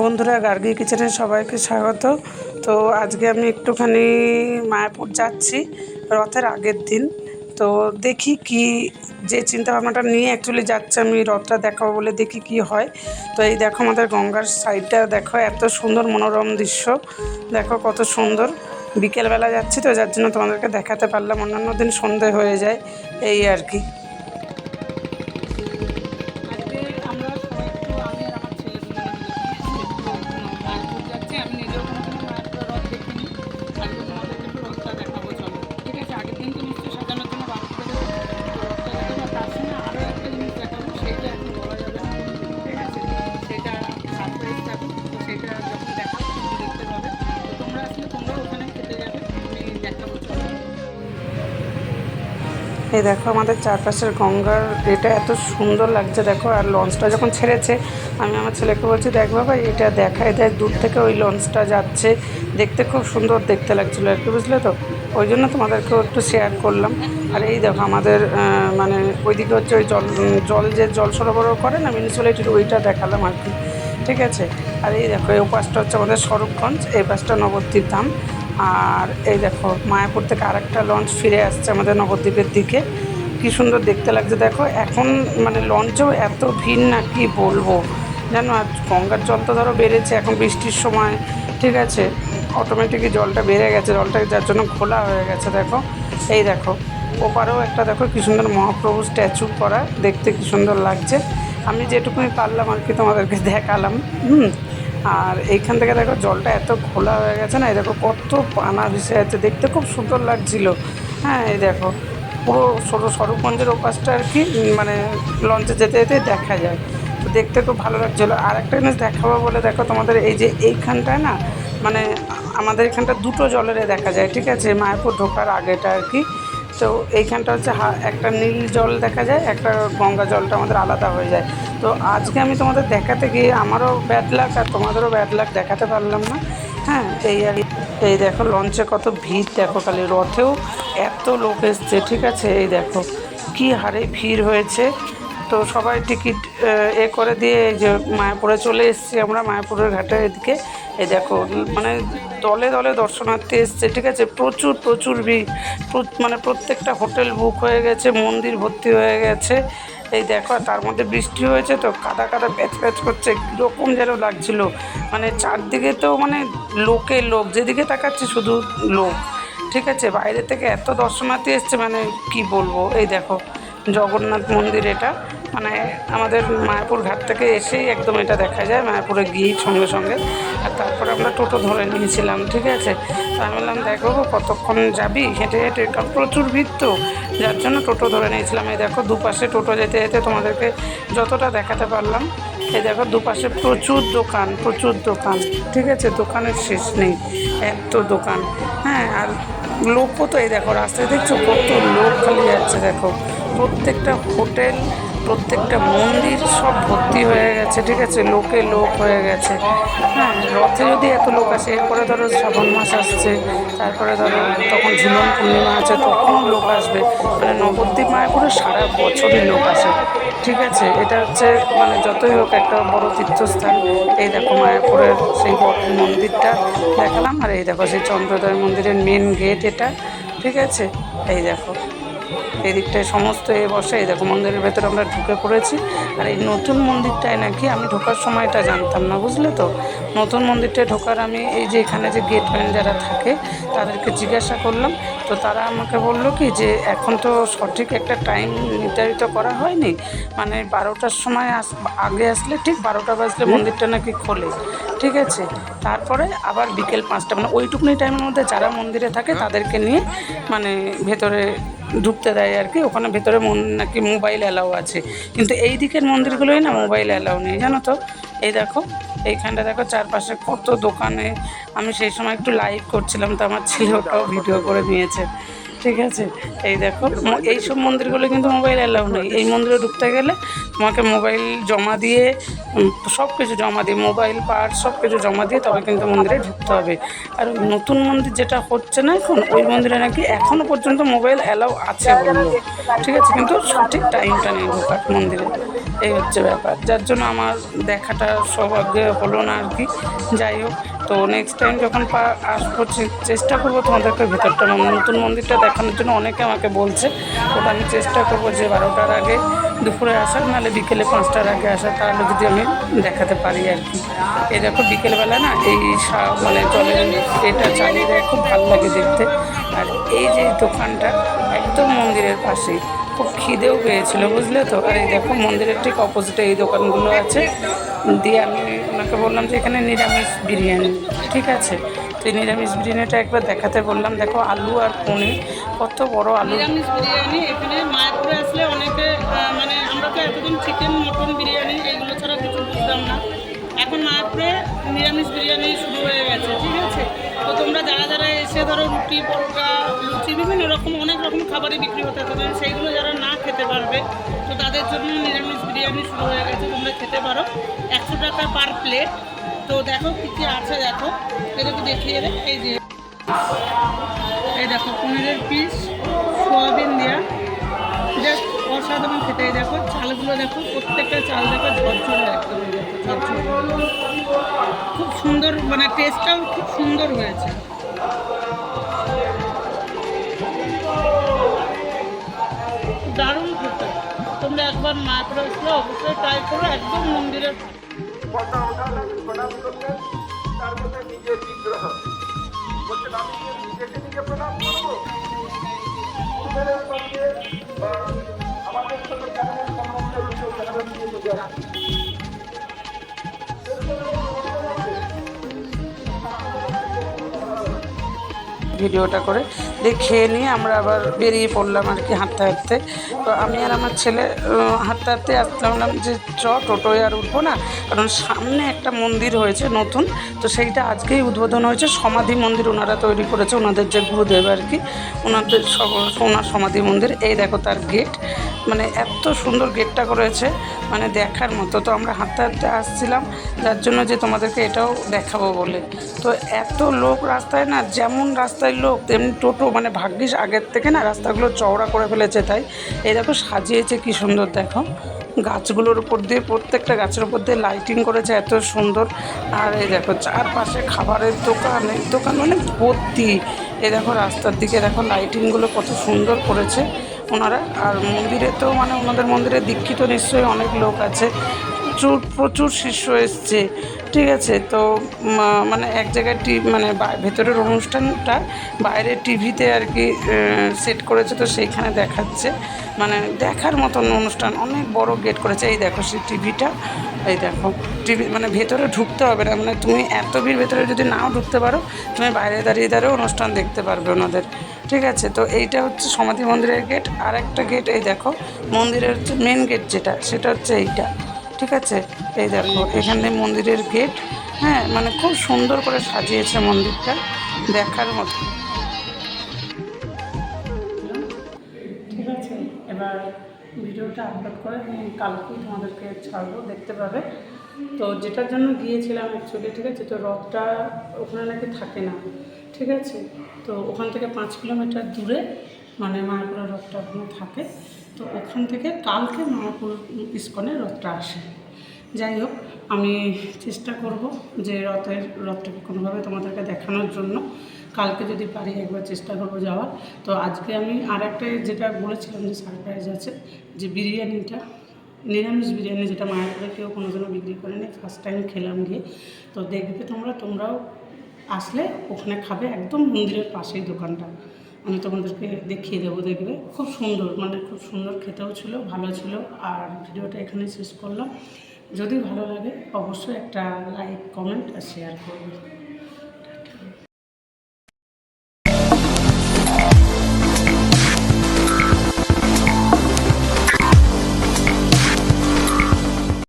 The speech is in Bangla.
বন্ধুরা গার্গি কিচেনে সবাইকে স্বাগত। তো আজকে আমি একটুখানি মায়াপুর যাচ্ছি, রথের আগের দিন। তো দেখি কি, যে চিন্তা ভাবনাটা নিয়ে অ্যাকচুয়ালি যাচ্ছে আমি, রথটা দেখাবো বলে দেখি কি হয়। তো এই দেখো আমাদের গঙ্গার সাইডটা দেখো এত সুন্দর মনোরম দৃশ্য। দেখো কত সুন্দর। বিকেলবেলা যাচ্ছি তো, যার জন্য তোমাদেরকে দেখাতে পারলাম। অন্যান্য দিন সন্ধে হয়ে যায়, এই আর কি। এই দেখো আমাদের চারপাশের গঙ্গার এটা এত সুন্দর লাগছে, দেখো, আর লঞ্চটা যখন ছেড়েছে, আমি আমার ছেলেকে বলছি, দেখ বাবা, এটা দেখায় দেয় দূর থেকে ওই লঞ্চটা যাচ্ছে। দেখতে খুব সুন্দর দেখতে লাগছিল আর কি, বুঝলে তো? ওই জন্য তোমাদেরকেও একটু শেয়ার করলাম। আর এই দেখো আমাদের মানে ওইদিকে হচ্ছে ওই জল জল যে জল সরবরাহ করে না মিউনিসিপ্যালিটির ওইটা দেখালাম আর কি, ঠিক আছে? আর এই দেখো, এই পাশটা হচ্ছে আমাদের স্বরূপগঞ্জ, এই পাশটা নবদ্বীপ ধাম। আর এই দেখো, মায়াপুর থেকে আরেকটা লঞ্চ ফিরে আসছে আমাদের নবদ্বীপের দিকে। কি সুন্দর দেখতে লাগছে, দেখো, এখন মানে লঞ্চেও এত ভিড় না, কি বলব? জানো আর গঙ্গার জল তো ধরো বেড়েছে, এখন বৃষ্টির সময়, ঠিক আছে? অটোমেটিকই জলটা বেড়ে গেছে, জলটা যার জন্য খোলা হয়ে গেছে, দেখো। এই দেখো, ওপারেও একটা, দেখো, কি সুন্দর মহাপ্রভু স্ট্যাচু করা, দেখতে কি সুন্দর লাগছে। আমি যেটুকুনি পারলাম আর কি তোমাদেরকে দেখালাম, হুম? আর এইখান থেকে দেখো জলটা এত খোলা হয়ে গেছে না, এই দেখো কত পানা ভেসে আছে, দেখতে খুব সুন্দর লাগছিল। হ্যাঁ এই দেখো, পুরো সরু স্বরূপগঞ্জের ওপাশটা আর কি মানে লঞ্চে যেতে যেতে দেখা যায়। তো দেখতে খুব ভালো লাগছিল। আর একটা জিনিস দেখাবো বলে দেখো তোমাদের, এই যে এইখানটায় না মানে আমাদের এখানটা দুটো জলেরে দেখা যায়, ঠিক আছে? মায়াপুর ঢোকার আগেটা আর কি। তো এইখানটা হচ্ছে একটা নীল জল দেখা যায়, একটা গঙ্গা জলটা আমাদের আলাদা হয়ে যায়। তো আজকে আমি তোমাদের দেখাতে গিয়ে আমারও ব্যাড লাক আর তোমাদেরও ব্যাড লাক দেখাতে পারলাম না। হ্যাঁ এই আর এই দেখো লঞ্চে কত ভিড় দেখো খালি, রথেও এত লোক এসছে, ঠিক আছে? এই দেখো, কি হারে ভিড় হয়েছে। তো সবাই টিকিট এ করে দিয়ে যে মায়াপুরে চলে এসেছি আমরা, মায়াপুরের ঘাটের এদিকে। এই দেখো মানে দলে দলে দর্শনার্থী এসছে, ঠিক আছে? প্রচুর প্রচুর ভিড়। মানে প্রত্যেকটা হোটেল বুক হয়ে গেছে, মন্দির ভর্তি হয়ে গেছে। এই দেখো তার মধ্যে বৃষ্টি হয়েছে তো, কাদা কাদা প্যাচ প্যাচ করছে, কীরকম যেন লাগছিল। মানে চারদিকে তো মানে লোকে লোক, যেদিকে তাকাচ্ছে শুধু লোক, ঠিক আছে? বাইরে থেকে এত দর্শনার্থী এসছে মানে কি বলব? এই দেখো, জগন্নাথ মন্দির এটা। মানে আমাদের মায়াপুর ঘাট থেকে এসেই একদম এটা দেখা যায়, মায়াপুরে গিয়ে সঙ্গে সঙ্গে। আর তারপরে আমরা টোটো ধরে নিয়েছিলাম, ঠিক আছে? তো আমি বললাম, দেখো কতক্ষণ যাবি? হেঁটে হেঁটে, কারণ প্রচুর ভিড় তো, যার জন্য টোটো ধরে নিয়েছিলাম। এই দেখো, দুপাশে টোটো যেতে যেতে তোমাদেরকে যতটা দেখাতে পারলাম, এই দেখো, দুপাশে প্রচুর দোকান প্রচুর দোকান, ঠিক আছে? দোকানের শেষ নেই, এত দোকান। হ্যাঁ আর লোকও তো এই দেখো, রাস্তায় দেখছ, কত লোক খালি যাচ্ছে, দেখো। প্রত্যেকটা হোটেল, প্রত্যেকটা মন্দির সব ভর্তি হয়ে গেছে, ঠিক আছে? লোকে লোক হয়ে গেছে। হ্যাঁ রথে যদি এত লোক আসে, এরপরে ধরো শ্রাবণ মাস আসছে, তারপরে ধরো তখন ঝুলন পূর্ণিমা আছে, তখন লোক আসবে। মানে নবদ্বীপ মায়াপুরে সারা বছরই লোক আসে, ঠিক আছে? এটা হচ্ছে মানে যতই হোক একটা বড় তীর্থস্থান। এই দেখো মায়াপুরের সেই মন্দিরটা দেখালাম। আর এই দেখো সেই চন্দ্রোদয় মন্দিরের মেন গেট এটা, ঠিক আছে? এই দেখো। এই দিকটায় সমস্ত এ বসে এই দেখো মন্দিরের ভেতরে আমরা ঢুকে পড়েছি। আর এই নতুন মন্দিরটায় নাকি আমি ঢোকার সময়টা জানতাম না বুঝলে তো? নতুন মন্দিরটায় ঢোকার আমি এই যে এখানে যে গেটম্যান যারা থাকে তাদেরকে জিজ্ঞাসা করলাম। তো তারা আমাকে বলল কি যে এখন তো সঠিক একটা টাইম নির্ধারিত করা হয়নি। মানে বারোটার সময় আস আগে আসলে ঠিক বারোটা বাজলে মন্দিরটা নাকি খোলে। ঠিক আছে। তারপরে আবার বিকেল পাঁচটা মানে ওইটুকুনি টাইমের মধ্যে যারা মন্দিরে থাকে তাদেরকে নিয়ে মানে ভেতরে ঢুকতে দেয় আর কি। ওখানে ভেতরে নাকি মোবাইল অ্যালাউ আছে। কিন্তু এই দিকের মন্দিরগুলোই না মোবাইল অ্যালাউ নেই, জানো তো? এই দেখো, এইখানটা দেখো, চারপাশে কত দোকানে। আমি সেই সময় একটু লাইভ করছিলাম তো আমার ছেলে ওটাও ভিডিও করে নিয়েছে। ঠিক আছে? এই দেখো এইসব মন্দিরগুলো কিন্তু মোবাইল অ্যালাউ নেই। এই মন্দিরে ঢুকতে গেলে তোমাকে মোবাইল জমা দিয়ে সব কিছু জমা দিয়ে মোবাইল পার্ট সব কিছু জমা দিয়ে তবে কিন্তু মন্দিরে ঢুকতে হবে। আর নতুন মন্দির যেটা হচ্ছে না এখন ওই মন্দিরে নাকি এখনও পর্যন্ত মোবাইল অ্যালাউ আছে বলল। ঠিক আছে কিন্তু সঠিক টাইমটা নেই ঢোকার মন্দিরে। এই হচ্ছে ব্যাপার। যার জন্য আমার দেখাটা সৌভাগ্য হলো না আর কি। যাই হোক তো নেক্সট টাইম যখন পা আসব চেষ্টা করব তোমাদেরকে ভেতরটা নতুন মন্দিরটা দেখানোর জন্য। অনেকে আমাকে বলছে ওটা আমি চেষ্টা করব যে বারোটার আগে দুপুরে আসার, নাহলে বিকেলে পাঁচটার আগে আসার, তাহলে যদি আমি দেখাতে পারি আর কি। এই দেখো বিকেলবেলা না, এই মানে জলের এটা চালিয়ে দেয়, খুব ভালো লাগে দেখতে। আর এই যে দোকানটা, একদম মন্দিরের পাশেই। খুব খিদেও পেয়েছিল, বুঝলে তো? আর এই দেখো মন্দিরের ঠিক অপোজিটে এই দোকানগুলো আছে। দিয়ে আমি ওনাকে বললাম যে, এখানে নিরামিষ বিরিয়ানি। ঠিক আছে? তো নিরামিষ বিরিয়ানিটা একবার দেখাতে বললাম। দেখো আলু আর পনির, কত বড় আলু। নিরামিষ বিরিয়ানি, এখানে মায়াপুরে আসলে অনেকে মানে আমরা তো এতদিন চিকেন মটন বিরিয়ানি এইগুলো ছাড়া কিছু বুঝতাম না। এখন মায়াপুরে নিরামিষ বিরিয়ানি শুরু হয়ে গেছে, ঠিক আছে? তো তোমরা যারা যারা এসে ধরো রুটি, পরোটা, লুচি, বিভিন্ন রকম, অনেক রকম খাবারই বিক্রি হতে থাকে সেইগুলো যারা না খেতে পারবে, তো তাদের জন্য নিরামিষ বিরিয়ানি শুরু হয়ে গেছে, তোমরা খেতে পারো। একশো টাকা পার প্লেট তো দেখো কী কী আছে, দেখো। একটু দেখিয়ে দেবে। এই যে। এই দেখো, পনিরের পিস, সোয়াবিন দেওয়া জাস্ট অসাধারণ খেতে। দেখো, চালগুলো দেখো, প্রত্যেকটা চাল দেখো ঝরঝরে একদম। খুব সুন্দর মানে টেস্টটাও খুব সুন্দর হয়েছে। দারুণ তোমরা একবার মায়াপুরে আসলে অবশ্যই ট্রাই করো, একদম মন্দিরের ভিডিওটা করে। দিয়ে খেয়ে নিয়ে আমরা আবার বেরিয়ে পড়লাম আর কি হাঁটতে হাঁটতে। তো আমি আর আমার ছেলে হাঁটতে হাঁটতে আসতে বললাম যে চ, টোটোয় আর উঠবো না। কারণ সামনে একটা মন্দির হয়েছে নতুন। তো সেইটা আজকেই উদ্বোধন হয়েছে। সমাধি মন্দির ওনারা তৈরি করেছে। ওনাদের যে গুরুদেব আর কি, ওনাদের ওনার সমাধি মন্দির। এই দেখো তার গেট মানে এত সুন্দর গেটটা করেছে মানে দেখার মতো। তো আমরা হাঁটতে হাঁটতে আসছিলাম, যার জন্য যে তোমাদেরকে এটাও দেখাবো বলে। তো এত লোক রাস্তায় না, যেমন রাস্তায় লোক, তেমনি টোটো মানে ভাগ্যিস আগের থেকে না রাস্তাগুলো চওড়া করে ফেলেছে তাই। এই দেখো সাজিয়েছে কি সুন্দর, দেখো। গাছগুলোর উপর দিয়ে, প্রত্যেকটা গাছের উপর দিয়ে লাইটিং করেছে, এত সুন্দর। আর এই দেখো চারপাশে খাবারের দোকান দোকান মানে ভর্তি। এ দেখো রাস্তার দিকে দেখো লাইটিংগুলো কত সুন্দর করেছে। ওনারা আর মন্দিরে তো মানে ওনাদের মন্দিরে দীক্ষিত নিশ্চয়ই অনেক লোক আছে। প্রচুর প্রচুর শিষ্য এসছে। ঠিক আছে? তো মানে এক জায়গায় টি মানে ভেতরের অনুষ্ঠানটা বাইরে টিভিতে আর কি সেট করেছে, তো সেইখানে দেখাচ্ছে। মানে দেখার মতন অনুষ্ঠান, অনেক বড় গেট করেছে। এই দেখো সেই টিভিটা, এই দেখো। টিভি মানে ভেতরে ঢুকতে হবে না। মানে তুমি এত ভিড় ভেতরে যদি নাও ঢুকতে পারো, তুমি বাইরে দাঁড়িয়ে দাঁড়িয়ে অনুষ্ঠান দেখতে পারবে ওনাদের। ঠিক আছে, তো এইটা হচ্ছে সমাধি মন্দিরের গেট আর একটা গেট এই দেখো, মন্দিরের হচ্ছে মেন গেট যেটা, সেটা হচ্ছে এইটা, ঠিক আছে? এই দেখো, এখানে মন্দিরের গেট হ্যাঁ মানে খুব সুন্দর করে সাজিয়েছে মন্দিরটা, দেখার মতো। ঠিক আছে, এবার ভিডিওটা আপলোড করে কালকেই তোমাদেরকে ছাড়বো, দেখতে পাবে। তো যেটার জন্য গিয়েছিলাম অ্যাকচুয়ালি ঠিক আছে, তো রথটা ওখানে নাকি থাকে না। ঠিক আছে? তো ওখান থেকে পাঁচ কিলোমিটার দূরে মানে মায়াপুরের রথটা ওখানে থাকে। তো ওখান থেকে কালকে মায়াপুর ইস্কনের রথটা আসে। যাই হোক, আমি চেষ্টা করব যে রথের, রথটাকে কোনোভাবে তোমাদেরকে দেখানোর জন্য। কালকে যদি পারি একবার চেষ্টা করব যাওয়ার। তো আজকে আমি আর একটা যেটা বলেছিলাম যে সারপ্রাইজ আছে, যে বিরিয়ানিটা, নিরামিষ বিরিয়ানি যেটা মায়াপুরে কেউ কোনো জন্য বিক্রি করেনি ফার্স্ট টাইম খেলাম গিয়ে। তো দেখবে তোমরা, তোমরাও আসলে ওখানে খাবে একদম মন্দিরের পাশেই দোকানটা। আমি তোমাদেরকে দেখিয়ে দেবো, দেখবে। খুব সুন্দর মানে খুব সুন্দর, খেতেও ছিল, ভালো ছিল। আর ভিডিওটা এখানে শেষ করলাম। যদি ভালো লাগে, অবশ্যই একটা লাইক কমেন্ট আর শেয়ার করবে।